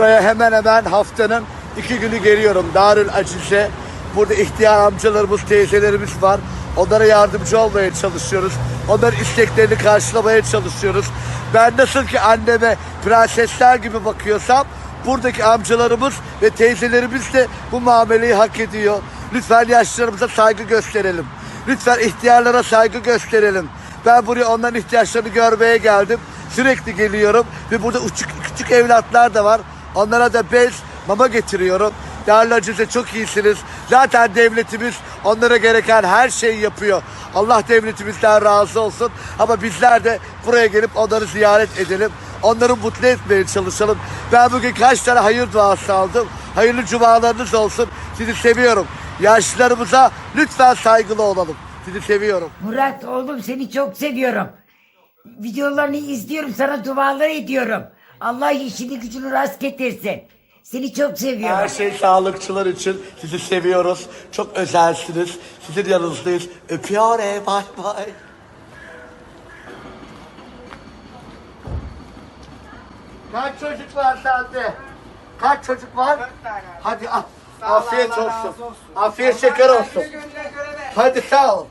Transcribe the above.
Buraya hemen hemen haftanın iki günü geliyorum. Darül Acize. Burada ihtiyar amcalarımız, teyzelerimiz var. Onlara yardımcı olmaya çalışıyoruz. Onların isteklerini karşılamaya çalışıyoruz. Ben nasıl ki anneme prensesler gibi bakıyorsam buradaki amcalarımız ve teyzelerimiz de bu muameleyi hak ediyor. Lütfen yaşlarımıza saygı gösterelim. Lütfen ihtiyarlara saygı gösterelim. Ben buraya onların ihtiyaçlarını görmeye geldim. Sürekli geliyorum ve burada küçük, küçük evlatlar da var. Onlara da bez, mama getiriyorum. Değerli Acize çok iyisiniz. Zaten devletimiz onlara gereken her şeyi yapıyor. Allah devletimizden razı olsun. Ama bizler de buraya gelip onları ziyaret edelim. Onları mutlu etmeye çalışalım. Ben bugün kaç tane hayır duası aldım. Hayırlı cumalarınız olsun. Sizi seviyorum. Yaşlılarımıza lütfen saygılı olalım. Sizi seviyorum. Murat oğlum seni çok seviyorum. Videolarını izliyorum sana dualar ediyorum. Allah işini gücünü rast getirsin. Seni çok Her seviyorum. şey sağlıkçılar için sizi seviyoruz. Çok özelsiniz. Sizin yanınızdayız. Öpüyorum. Bay bay. Kaç çocuk var sende? Kaç çocuk var? Dört tane. Hadi al. Afiyet olsun. Afiyet şeker olsun. Hadi sağ ol.